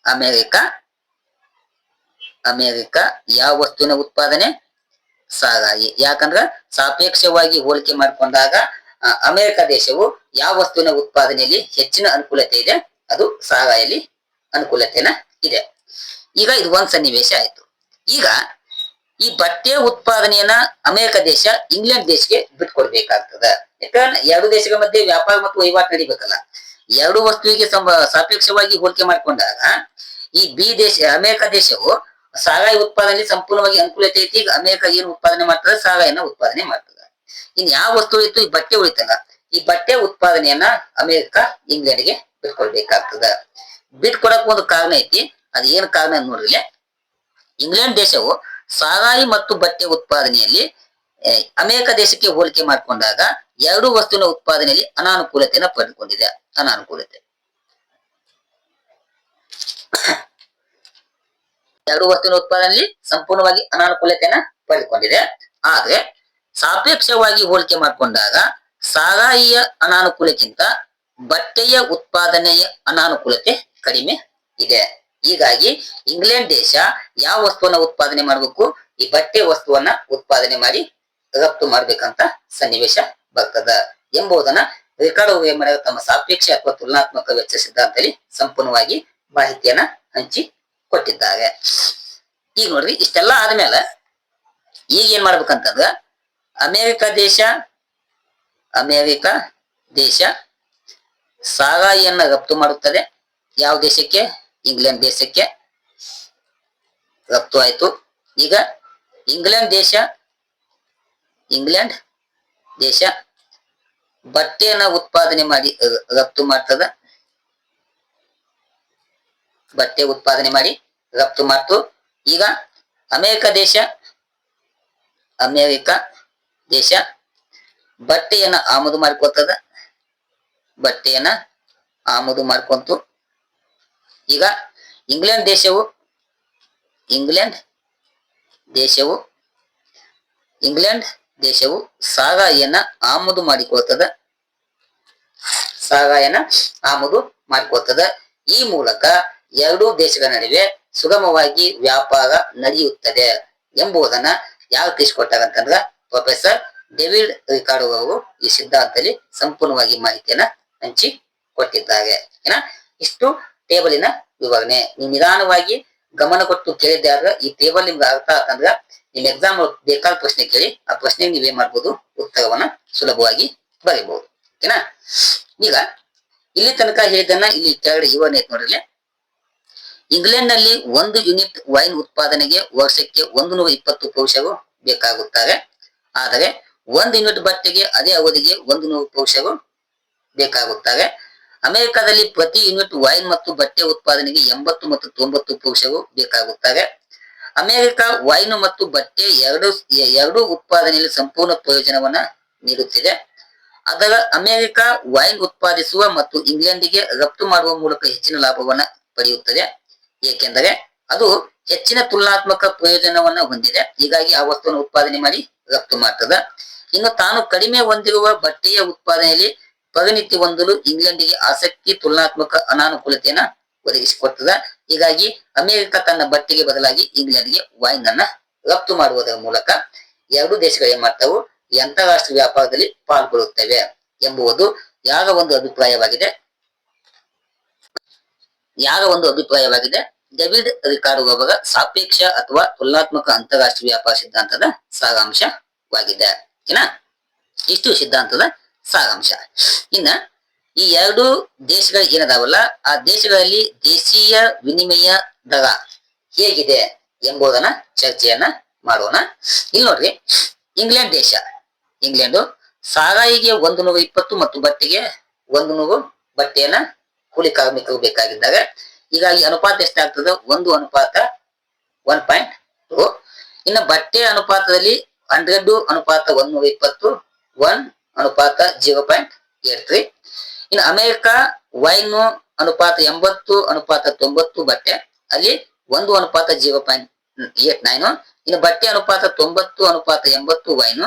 ಅಮೆರಿಕ ಅಮೆರಿಕ ಯಾವ ವಸ್ತುವಿನ ಉತ್ಪಾದನೆ? ಸಾರಾಯಿ ಯಾಕಂದ್ರ ಸಾಪೇಕ್ಷವಾಗಿ ಹೋಲಿಕೆ ಮಾಡ್ಕೊಂಡಾಗ ಅಮೆರಿಕ ದೇಶವು ಯಾವ ವಸ್ತುವಿನ ಉತ್ಪಾದನೆಯಲ್ಲಿ ಹೆಚ್ಚಿನ ಅನುಕೂಲತೆ ಇದೆ, ಅದು ಸಾರಾಯಲ್ಲಿ ಅನುಕೂಲತೆನ ಇದೆ. ಈಗ ಇದು ಒಂದ್ ಸನ್ನಿವೇಶ ಆಯ್ತು. ಈಗ ಈ ಬಟ್ಟೆ ಉತ್ಪಾದನೆಯನ್ನ ಅಮೆರಿಕ ದೇಶ, ಇಂಗ್ಲೆಂಡ್ ದೇಶಕ್ಕೆ ಬಿಟ್ಕೊಡ್ಬೇಕಾಗ್ತದ. ಯಾಕಂದ್ರೆ ಎರಡು ದೇಶಗಳ ಮಧ್ಯೆ ವ್ಯಾಪಾರ ಮತ್ತು ವಹಿವಾಟು ನಡಿಬೇಕಲ್ಲ. ಎರಡು ವಸ್ತುವಿಗೆ ಸಾಪೇಕ್ಷವಾಗಿ ಹೋಲಿಕೆ ಮಾಡ್ಕೊಂಡಾಗ, ಈ ಬಿ ದೇಶ, ಅಮೆರಿಕ ದೇಶವು ಸಾರಾಯಿ ಉತ್ಪಾದನೆ ಸಂಪೂರ್ಣವಾಗಿ ಅನುಕೂಲತೆ ಐತಿ, ಈಗ ಅಮೆರಿಕ ಏನು ಉತ್ಪಾದನೆ ಮಾಡ್ತದೆ ಸಾರಾಯಿನ ಉತ್ಪಾದನೆ ಮಾಡ್ತದೆ. ಇನ್ ಯಾವ ವಸ್ತು ಇತ್ತು, ಈ ಬಟ್ಟೆ ಉಳಿತಲ್ಲ, ಈ ಬಟ್ಟೆ ಉತ್ಪಾದನೆಯನ್ನ ಅಮೆರಿಕ, ಇಂಗ್ಲೆಂಡ್ಗೆ ಬಿಟ್ಕೊಳ್ಬೇಕಾಗ್ತದ ಬಿಟ್ಕೊಡಕ್ ಒಂದು ಕಾರಣ ಐತಿ, ಅದ್ ಏನ್ ಕಾರಣ ನೋಡ್ರಿ ಇಂಗ್ಲೆಂಡ್ ದೇಶವು ಸಾರಾಯಿ ಮತ್ತು ಬಟ್ಟೆ ಉತ್ಪಾದನೆಯಲ್ಲಿ ಅಮೆರಿಕ ದೇಶಕ್ಕೆ ಹೋಲಿಕೆ ಮಾಡಿಕೊಂಡಾಗ, ಎರಡು ವಸ್ತುವಿನ ಉತ್ಪಾದನೆಯಲ್ಲಿ ಅನಾನುಕೂಲತೆಯನ್ನು ಪಡೆದುಕೊಂಡಿದೆ, ಅನಾನುಕೂಲತೆ. ಎರಡು ವಸ್ತುವಿನ ಉತ್ಪಾದನೆಯಲ್ಲಿ ಸಂಪೂರ್ಣವಾಗಿ ಅನಾನುಕೂಲತೆಯನ್ನ ಪಡೆದುಕೊಂಡಿದೆ. ಆದ್ರೆ ಸಾಪೇಕ್ಷವಾಗಿ ಹೋಲಿಕೆ ಮಾಡಿಕೊಂಡಾಗ ಸಾರಾಯಿಯ ಅನಾನುಕೂಲಕ್ಕಿಂತ ಬಟ್ಟೆಯ ಉತ್ಪಾದನೆಯ ಅನಾನುಕೂಲತೆ ಕಡಿಮೆ ಇದೆ. ಹೀಗಾಗಿ ಇಂಗ್ಲೆಂಡ್ ದೇಶ ಯಾವ ವಸ್ತುವನ್ನ ಉತ್ಪಾದನೆ ಮಾಡಬೇಕು, ಈ ಬಟ್ಟೆ ವಸ್ತುವನ್ನ ಉತ್ಪಾದನೆ ಮಾಡಿ ರಫ್ತು ಮಾಡ್ಬೇಕಂತ ಸನ್ನಿವೇಶ ಬರ್ತದ ಎಂಬುದನ್ನ ರಿಕಾರ್ಡ್ ತಮ್ಮ ಸಾಪೇಕ್ಷ ಅಥವಾ ತುಲನಾತ್ಮಕ ವೆಚ್ಚ ಸಿದ್ಧಾಂತದಲ್ಲಿ ಸಂಪೂರ್ಣವಾಗಿ ಮಾಹಿತಿಯನ್ನ ಹಂಚಿ ಕೊಟ್ಟಿದ್ದಾರೆ. ಈಗ ನೋಡ್ರಿ, ಇಷ್ಟೆಲ್ಲ ಆದ್ಮೇಲೆ ಈಗ ಏನ್ ಮಾಡ್ಬೇಕಂತಂದ್ರ, ಅಮೇರಿಕ ದೇಶ ಅಮೇರಿಕ ದೇಶ ಸಾರಾಯಿಯನ್ನ ರಫ್ತು ಮಾಡುತ್ತದೆ. ಯಾವ ದೇಶಕ್ಕೆ? ಇಂಗ್ಲೆಂಡ್ ದೇಶಕ್ಕೆ ರಫ್ತು ಆಯ್ತು. ಈಗ ಇಂಗ್ಲೆಂಡ್ ದೇಶ ಇಂಗ್ಲೆಂಡ್ ದೇಶ ಬಟ್ಟೆಯನ್ನ ಉತ್ಪಾದನೆ ಮಾಡಿ ರಫ್ತು ಮಾಡ್ತದ. ಬಟ್ಟೆ ಉತ್ಪಾದನೆ ಮಾಡಿ ರಫ್ತು ಮಾಡ್ತು. ಈಗ ಅಮೇರಿಕ ದೇಶ ಅಮೇರಿಕ ದೇಶ ಬಟ್ಟೆಯನ್ನ ಆಮದು ಮಾಡ್ಕೋತದ. ಬಟ್ಟೆಯನ್ನ ಆಮದು ಮಾಡ್ಕೊಂತು. ಈಗ ಇಂಗ್ಲೆಂಡ್ ದೇಶವು ಇಂಗ್ಲೆಂಡ್ ದೇಶವು ಇಂಗ್ಲೆಂಡ್ ದೇಶವು ಸಾರಾಯಿಯನ್ನ ಆಮದು ಮಾಡಿಕೊಳ್ತದ ಸಾರಾಯನ ಆಮದು ಮಾಡಿಕೊಳ್ತದ ಈ ಮೂಲಕ ಎರಡೂ ದೇಶಗಳ ನಡುವೆ ಸುಗಮವಾಗಿ ವ್ಯಾಪಾರ ನಡೆಯುತ್ತದೆ ಎಂಬುದನ್ನ ಯಾರು ಅಂತಂದ್ರ ಪ್ರೊಫೆಸರ್ ಡೇವಿಡ್ ರಿಕಾರ್ಡೋ ಅವರು ಈ ಸಿದ್ಧಾಂತದಲ್ಲಿ ಸಂಪೂರ್ಣವಾಗಿ ಮಾಹಿತಿಯನ್ನ ಹಂಚಿ ಕೊಟ್ಟಿದ್ದಾರೆ ಏನ? ಇಷ್ಟು ಟೇಬಲಿನ ವಿವರಣೆ. ನೀವು ನಿಧಾನವಾಗಿ ಗಮನ ಕೊಟ್ಟು ಕೇಳಿದ್ದೆ ಈ ಟೇಬಲ್ ನಿಮ್ಗೆ ಅರ್ಥ ಆತಂದ್ರ ನಿಮ್ ಎಕ್ಸಾಮ್ ಬೇಕಾದ ಪ್ರಶ್ನೆ ಕೇಳಿ, ಆ ಪ್ರಶ್ನೆ ನೀವೇನ್ ಮಾಡ್ಬೋದು? ಉತ್ತರವನ್ನ ಸುಲಭವಾಗಿ ಬರೀಬಹುದು ಓಕೆನಾ ಈಗ ಇಲ್ಲಿ ತನಕ ಹೇಳಿದನ್ನ ಇಲ್ಲಿ ಕೆಳಗಡೆ ವಿವರಣೆ ಐತೆ ನೋಡ್ರಿ ಇಂಗ್ಲೆಂಡ್ನಲ್ಲಿ ಒಂದು ಯೂನಿಟ್ ವೈನ್ ಉತ್ಪಾದನೆಗೆ ವರ್ಷಕ್ಕೆ ಒಂದು ನೂರ ಇಪ್ಪತ್ತು ಕೋಶವು ಬೇಕಾಗುತ್ತವೆ. ಆದರೆ ಒಂದು ಯೂನಿಟ್ ಬಟ್ಟೆಗೆ ಅದೇ ಅವಧಿಗೆ ಒಂದು ನೂರು ಕೋಶವು ಬೇಕಾಗುತ್ತವೆ. ಅಮೆರಿಕದಲ್ಲಿ ಪ್ರತಿ ಯೂನಿಟ್ ವೈನ್ ಮತ್ತು ಬಟ್ಟೆ ಉತ್ಪಾದನೆಗೆ ಎಂಬತ್ತು ಮತ್ತು ತೊಂಬತ್ತು ಕೋಶವು ಬೇಕಾಗುತ್ತವೆ. ಅಮೆರಿಕ ವೈನ್ ಮತ್ತು ಬಟ್ಟೆ ಎರಡು ಎರಡು ಉತ್ಪಾದನೆಯಲ್ಲಿ ಸಂಪೂರ್ಣ ಪ್ರಯೋಜನವನ್ನ ನೀಡುತ್ತಿದೆ. ಅದರ ಅಮೆರಿಕ ವೈನ್ ಉತ್ಪಾದಿಸುವ ಮತ್ತು ಇಂಗ್ಲೆಂಡಿಗೆ ರಫ್ತು ಮಾಡುವ ಮೂಲಕ ಹೆಚ್ಚಿನ ಲಾಭವನ್ನ ಪಡೆಯುತ್ತದೆ. ಏಕೆಂದರೆ ಅದು ಹೆಚ್ಚಿನ ತುಲನಾತ್ಮಕ ಪ್ರಯೋಜನವನ್ನ ಹೊಂದಿದೆ. ಹೀಗಾಗಿ ಆ ವಸ್ತುವನ್ನು ಉತ್ಪಾದನೆ ಮಾಡಿ ರಫ್ತು ಮಾಡ್ತದ. ಇನ್ನು ತಾನು ಕಡಿಮೆ ಹೊಂದಿರುವ ಬಟ್ಟೆಯ ಉತ್ಪಾದನೆಯಲ್ಲಿ ಪರಿಣಿತಿ ಹೊಂದಲು ಇಂಗ್ಲೆಂಡಿಗೆ ಆಸಕ್ತಿ, ತುಲನಾತ್ಮಕ ಅನಾನುಕೂಲತೆಯನ್ನ ಒದಗಿಸಿಕೊಡ್ತದ. ಹೀಗಾಗಿ ಅಮೆರಿಕ ತನ್ನ ಬಟ್ಟೆಗೆ ಬದಲಾಗಿ ಇಂಗ್ಲೆಂಡ್ಗೆ ವೈನ್ ಅನ್ನ ರಫ್ತು ಮಾಡುವುದರ ಮೂಲಕ ಎರಡು ದೇಶಗಳು ಏನ್ ಮಾಡ್ತಾವು ಅಂತಾರಾಷ್ಟ್ರೀಯ ವ್ಯಾಪಾರದಲ್ಲಿ ಪಾಲ್ಗೊಳ್ಳುತ್ತವೆ ಎಂಬುವುದು ಯಾರ ಒಂದು ಅಭಿಪ್ರಾಯವಾಗಿದೆ. ಯಾರ ಒಂದು ಅಭಿಪ್ರಾಯವಾಗಿದೆ. ಡೆವಿಡ್ ರಿಕಾರ್ಡ್ ಅವರ ಸಾಪೇಕ್ಷ ಅಥವಾ ತುಲನಾತ್ಮಕ ಅಂತಾರಾಷ್ಟ್ರೀಯ ವ್ಯಾಪಾರ ಸಿದ್ಧಾಂತದ ಸಾರಾಂಶವಾಗಿದೆ. ಓಕೆನಾ ಇಷ್ಟು ಸಿದ್ಧಾಂತದ ಸಾರಾಂಶ. ಇನ್ನ ಈ ಎರಡು ದೇಶಗಳು ಏನದಾವಲ್ಲ, ಆ ದೇಶಗಳಲ್ಲಿ ದೇಶೀಯ ವಿನಿಮಯ ದರ ಹೇಗಿದೆ ಎಂಬುದನ್ನ ಚರ್ಚೆಯನ್ನ ಮಾಡೋಣ. ಇಲ್ಲಿ ನೋಡ್ರಿ, ಇಂಗ್ಲೆಂಡ್ ದೇಶ. ಇಂಗ್ಲೆಂಡು ಸಾರಾಯಿಗೆ ಒಂದು ನೂರ ಇಪ್ಪತ್ತು ಮತ್ತು ಬಟ್ಟೆಗೆ ಒಂದು ನೂರು ಬಟ್ಟೆಯನ್ನ ಕೂಲಿ ಕಾರ್ಮಿಕರು ಬೇಕಾಗಿದ್ದಾಗ ಹೀಗಾಗಿ ಅನುಪಾತ ಎಷ್ಟಾಗ್ತದೆ? ಒಂದು ಅನುಪಾತ ಒನ್ ಪಾಯಿಂಟ್ ಟು ಇನ್ನು ಬಟ್ಟೆ ಅನುಪಾತದಲ್ಲಿ ಹಂಡ್ರೆಡ್ ಅನುಪಾತ ಒಂದೂರ ಇಪ್ಪತ್ತು ಒನ್ ಅನುಪಾತ ಜೀರೋ ಪಾಯಿಂಟ್ ಏಟ್ ತ್ರೀ ಇನ್ನು ಅಮೆರಿಕ ವೈನ್ ಅನುಪಾತ ಎಂಬತ್ತು, ಅನುಪಾತ ತೊಂಬತ್ತು ಬಟ್ಟೆ, ಅಲ್ಲಿ ಒಂದು ಅನುಪಾತ ಜೀರೋ ಪಾಯಿಂಟ್ ಏಟ್ ನೈನ್ ಇನ್ನು ಬಟ್ಟೆ ಅನುಪಾತ ತೊಂಬತ್ತು, ಅನುಪಾತ ಎಂಬತ್ತು ವೈನ್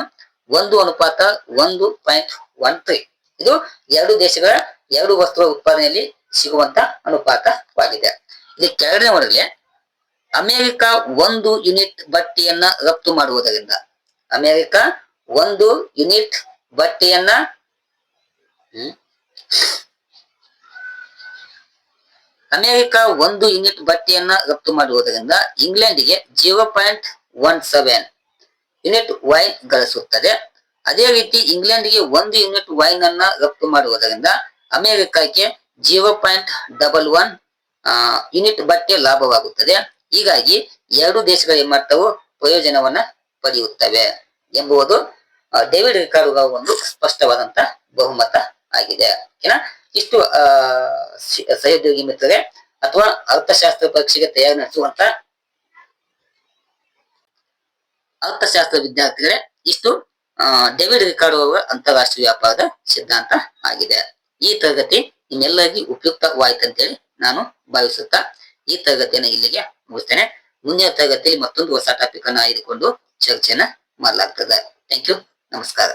ಒಂದು ಅನುಪಾತ ಒಂದು ಪಾಯಿಂಟ್ ಒನ್ ತ್ರೀ ಇದು ಎರಡು ದೇಶಗಳ ಎರಡು ವಸ್ತುಗಳ ಉತ್ಪಾದನೆಯಲ್ಲಿ ಸಿಗುವಂತ ಅನುಪಾತವಾಗಿದೆ. ಇಲ್ಲಿ ಕೆಳಗಡೆ ಹೊರಗೆ ಅಮೆರಿಕ ಒಂದು ಯೂನಿಟ್ ಬಟ್ಟೆಯನ್ನ ರಫ್ತು ಮಾಡುವುದರಿಂದ. ಅಮೆರಿಕ ಒಂದು ಯೂನಿಟ್ ಬಟ್ಟೆಯನ್ನ ಅಮೆರಿಕ ಒಂದು ಯೂನಿಟ್ ಬಟ್ಟೆಯನ್ನ ರಫ್ತು ಮಾಡುವುದರಿಂದ ಇಂಗ್ಲೆಂಡ್ಗೆ zero point one seven unit wine ಗಳಿಸುತ್ತದೆ. ಅದೇ ರೀತಿ ಇಂಗ್ಲೆಂಡ್ಗೆ ಒಂದು ಯೂನಿಟ್ ವೈನ್ ಅನ್ನ ರಫ್ತು ಮಾಡುವುದರಿಂದ ಅಮೆರಿಕಕ್ಕೆ zero point double one unit ಬಟ್ಟೆ ಲಾಭವಾಗುತ್ತದೆ. ಹೀಗಾಗಿ ಎರಡು ದೇಶಗಳ ಮಟ್ಟವು ಪ್ರಯೋಜನವನ್ನ ಪಡೆಯುತ್ತವೆ ಎಂಬುದು ಡೇವಿಡ್ ರಿಕಾರ್ಡ್ ಒಂದು ಸ್ಪಷ್ಟವಾದಂತ ಬಹುಮತ ಆಗಿದೆ. ಓಕೆನಾ? ಇಷ್ಟು ಸಹೋದ್ಯೋಗಿ ಮಿತ್ರರೇ, ಅಥವಾ ಅರ್ಥಶಾಸ್ತ್ರ ಪರೀಕ್ಷೆಗೆ ತಯಾರಿ ನಡೆಸುವಂತ ಅರ್ಥಶಾಸ್ತ್ರ ವಿದ್ಯಾರ್ಥಿಗಳೇ, ಇಷ್ಟು. ಡೇವಿಡ್ ರಿಕಾರ್ಡ್ ಅವರ ಅಂತಾರಾಷ್ಟ್ರೀಯ ವ್ಯಾಪಾರದ ಸಿದ್ಧಾಂತ ಆಗಿದೆ. ಈ ತರಗತಿ ನಿಮ್ಮೆಲ್ಲರಿಗೂ ಉಪಯುಕ್ತವಾಯ್ತಂತೇಳಿ ನಾನು ಭಾವಿಸುತ್ತಾ ಈ ತರಗತಿಯನ್ನು ಇಲ್ಲಿಗೆ ಮುಗಿಸ್ತೇನೆ. ಮುಂದಿನ ತರಗತಿಯಲ್ಲಿ ಮತ್ತೊಂದು ಹೊಸ ಟಾಪಿಕ್ ಅನ್ನು ಆಯ್ದುಕೊಂಡು ಚರ್ಚೆಯನ್ನ ಮಾಡಲಾಗ್ತದೆ. ಥ್ಯಾಂಕ್ ಯು ನಮಸ್ಕಾರ.